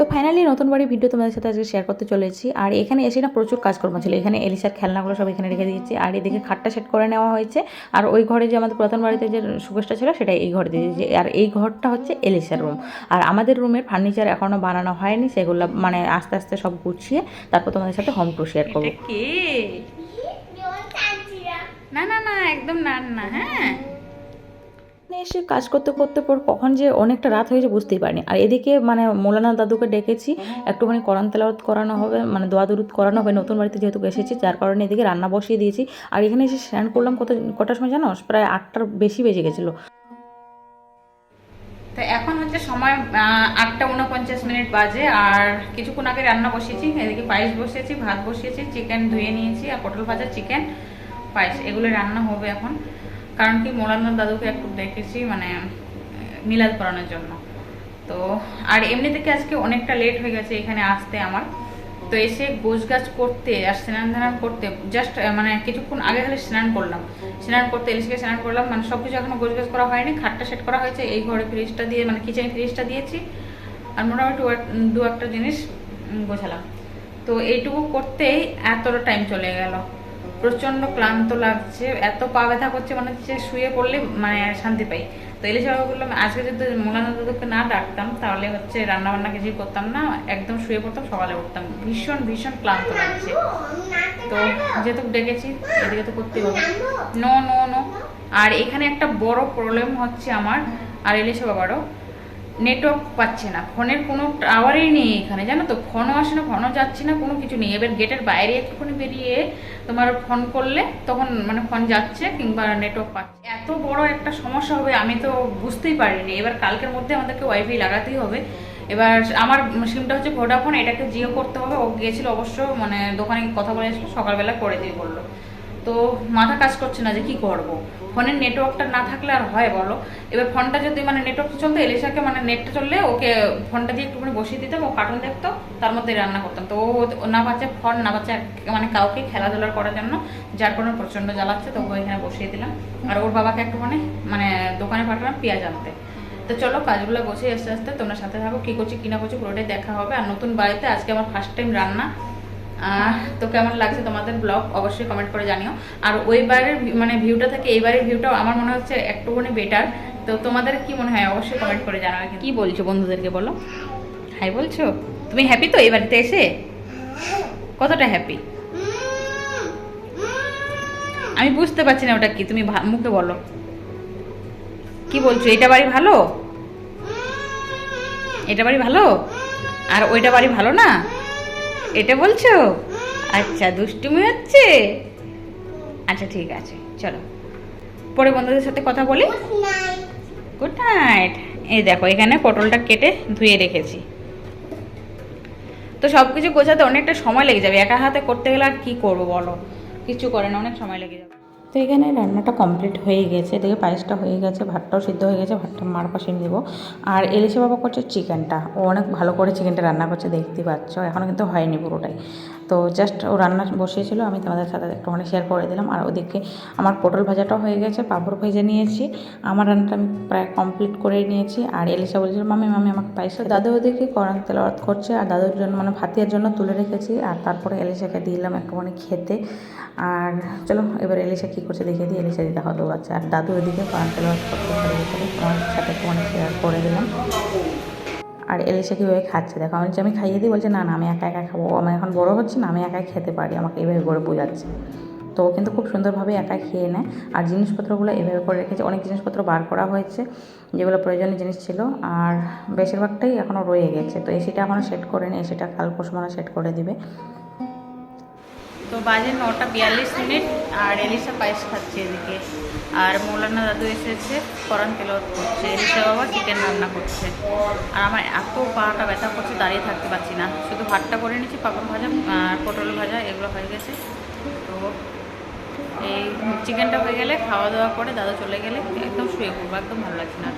তো ফাইনালি নতুন বাড়ি ভিডিও তোমাদের সাথে আজকে শেয়ার করতে চলেছি। আর এখানে এসে না প্রচুর কাজকর্ম ছিল। এখানে এলিসার খেলনাগুলো সব এখানে রেখে দিয়েছি। আর এদিকে খাটটা সেট করে নেওয়া হয়েছে। আর ওই ঘরে যে আমাদের প্রথম বাড়িতে যে সুকেশটা ছিল সেটা এই ঘরে দিয়ে দিয়েছি। আর এই ঘরটা হচ্ছে এলিসার রুম আর আমাদের রুমের ফার্নিচার এখনও বানানো হয়নি। সেগুলো মানে আস্তে আস্তে সব গুছিয়ে তারপর তোমাদের সাথে হোম টু শেয়ার করব। না না না একদম না না হ্যাঁ। এসে কাজ করতে করতে পর কখন যে অনেকটা রাত হয়েছে বুঝতেই পারিনি। আর এদিকে মানে মৌলানা দাদুকে ডেকেছি একটুখানি কোরআন তেলাওয়াত করানো হবে মানে দোয়া দুরুদ করানো হবে নতুন বাড়িতে যেহেতু এসেছি যার কারণে এদিকে রান্না বসিয়ে দিয়েছি। আর এখানে এসে স্নান করলাম কত কটার সময় জানো? প্রায় আটটার বেশি বেজে গেছিল। তো এখন হচ্ছে সময় আটটা উনপঞ্চাশ মিনিট বাজে আর কিছুক্ষণ আগে রান্না বসিয়েছি এদিকে পায়েস বসিয়েছি ভাত বসিয়েছি চিকেন ধুয়ে নিয়েছি আর পটল ভাজা চিকেন পায়েস এগুলো রান্না হবে এখন। কারণ কি মোলান্দার দাদুকে একটু দেখেছি মানে মিলাদ করানোর জন্য। তো, আর এমনি থেকে আজকে অনেকটা লেট হয়ে গেছে এখানে আসতে আমার। তো এসে গোছ গাছ করতে আর স্নান ধান করতে জাস্ট মানে কিছুক্ষণ আগে খালি স্নান করলাম। স্নান করতে এলিশকে স্নান করলাম মানে সব কিছু এখনও গোছ গাছ করা হয়নি, খাটটা সেট করা হয়েছে, এই ঘরে ফ্রিজটা দিয়ে মানে কিচেন ফ্রিজটা দিয়েছি। আর মোটামুটি দু এক- দু একটা জিনিস গোছালাম। তো এইটুকু করতেই এতটা টাইম চলে গেল। প্রচণ্ড ক্লান্ত লাগছে, এত পা ব্যথা করছে, মনে হচ্ছে শুয়ে পড়লে মানে শান্তি পাই। তো এলিশা বাবা বললাম আজকে যদি মোলানা দাদুকে না ডাকতাম, তাহলে হচ্ছে রান্না বান্না কিছুই করতাম না, একদম শুয়ে পড়তাম, সকালে উঠতাম। ভীষণ ভীষণ ক্লান্ত লাগছে। তো যেহেতু ডেকেছি, এদিকে তো করতেই হবে। No no no. আর এখানে একটা বড় প্রবলেম হচ্ছে আমার, আর এলিশা বাবারও। নেটওয়ার্ক পাচ্ছে না। ফোনের কোনো টাওয়ারই নেই এখানে, জানো তো? ফোনও আসে না, ফোনও যাচ্ছে না, কোনো কিছু নেই। এবার গেটের বাইরে একটুখানি বেরিয়ে তোমার ফোন করলে তখন মানে ফোন যাচ্ছে কিংবা নেটওয়ার্ক পাচ্ছে। এত বড় একটা সমস্যা হবে, আমি তো বুঝতেই পারিনি। এবার কালকের মধ্যে আমাদেরকে ওয়াইফাই লাগাতেই হবে। এবার আমার সিমটা হচ্ছে ভোডাফোন এটাকে জিও করতে হবে। ও গিয়েছিল অবশ্য মানে দোকানে কথা বলে এসেছিল, সকালবেলা করে দিয়ে বলল। তো মাথা কাজ করছে না যে কি করব। ফোনের নেটওয়ার্কটা না থাকলে আর হয় বলো? এবার ফোনটা যদি মানে নেটওয়ার্ক চলতো, এলিশাকে মানে নেটটা চললে ওকে ফোনটা দিয়ে একটুখানি বসিয়ে দিতাম, ও কার্টুন দেখতো, তার মধ্যে রান্না করতাম। তো ও না পাচ্ছে ফোন, না পাচ্ছে মানে কাউকে খেলাধুলা করার জন্য, যার কারণে প্রচণ্ড জ্বালাচ্ছে, তো ওকে এখানে বসিয়ে দিলাম। আর ওর বাবাকে একটুখানি মানে দোকানে পাঠালাম পেঁয়াজ আনতে। তো চলো কাজগুলো গোছিয়ে আস্তে আস্তে তোমরা সাথে থাকো, কী করছি কিনা করছি পুরোটাই দেখা হবে। আর নতুন বাড়িতে আজকে আমার ফার্স্ট টাইম রান্না। তো কেমন লাগছে তোমাদের ব্লগ অবশ্যই কমেন্ট করে জানিও। আর ওই বারের মানে ভিউটা থেকে এই বারের ভিউটা আমার মনে হচ্ছে একটুখানি বেটার তো তোমাদের কি মনে হয়? অবশ্যই কমেন্ট করে জানাবে কি বলছো বন্ধুদেরকে বলো? হাই বলছো? তুমি হ্যাপি তো এই বাড়িতে এসে? কতটা হ্যাপি আমি বুঝতে পারছি না ওটা কি, তুমি মুখে বলো। কি বলছো? এটা বাড়ি ভালো? এটা বাড়ি ভালো? আর ওইটা বাড়ি ভালো না? এটা বলছো? আচ্ছা দুষ্টুমি হচ্ছে? আচ্ছা ঠিক আছে, চলো। পরে বন্ধুদের সাথে কথা বলি। গুড নাইট এই দেখো, এখানে পটলটা কেটে ধুয়ে রেখেছি। তো সব কিছু গোছাতে অনেকটা সময় লেগে যাবে। একা হাতে করতে গেলে আর কী করব বলো? কিছু করে না, অনেক সময় লেগে যাবে। তো এখানে রান্নাটা কমপ্লিট হয়ে গেছে। দেখে পায়েসটা হয়ে গেছে, ভাতটাও সিদ্ধ হয়ে গেছে, ভাতটা মার পাশে দেবো আর এলিশে বাবা করছে চিকেনটা ও অনেক ভালো করে চিকেনটা রান্না করছে, দেখতে পাচ্ছ? এখনও কিন্তু হয়নি পুরোটাই। তো জাস্ট ও রান্না বসিয়েছিল, আমি তোমাদের সাথে একটুখানি শেয়ার করে দিলাম। আর ওদিকে আমার পটল ভাজাটাও হয়ে গেছে, পাঁপড় ভেজে নিয়েছি। আমার রান্নাটা আমি প্রায় কমপ্লিট করে নিয়েছি। আর এলিশা বলছিল মামি মামি আমাকে পায়েসটা দাদু ওদিকে কোরআন তেলাওয়াত করছে, আর দাদুর জন্য মানে ভাতিয়ার জন্য তুলে রেখেছি। আর তারপরে এলিশাকে দিলাম একটুখানি খেতে। আর চলো, এবার এলিশা কী করছে দেখে দিই, এলিশা দিতে হবে দৌড়াচ্ছে আর দাদু ওদিকে কোরআন তেলাওয়াত করতে তোমার সাথে একটুখানি শেয়ার করে দিলাম। আর এলিশা কীভাবে খাচ্ছে? দেখো আমি আমি খাইয়ে দিই, বলছে, না না, আমি একা একা খাব। আমি এখন বড় হচ্ছে না, আমি একাই খেতে পারি। আমাকে এইভাবে করে বোঝাচ্ছে। তো কিন্তু খুব সুন্দরভাবে একা খেয়ে নেয়। আর জিনিসপত্রগুলো এভাবে করে রেখেছে। অনেক জিনিসপত্র বার করা হয়েছে, যেগুলো প্রয়োজনীয় জিনিস ছিল। আর বেশিরভাগটাই এখনও রয়ে গেছে। তো এসিটা এখনও সেট করেনি এসিটা কাল পরশু সেট করে দিবে। তো বাজে নটা বিয়াল্লিশ মিনিট আর এলিশা পায়েস খাচ্ছে এদিকে। আর মৌলানা দাদু এসেছে করান তেলত করছে এলিশা বাবা চিকেন রান্না করছে। আর আমার এত পাটা ব্যথা করছে, দাঁড়িয়ে থাকতে পারছি না। শুধু ভাতটা করে নিচ্ছি পাপড় ভাজা আর পটল ভাজা, এগুলো হয়ে গেছে। তো এই চিকেনটা হয়ে গেলে খাওয়া দাওয়া করে দাদু চলে গেলে, একদম শুয়ে পড়ব, একদম ভালো লাগছে না।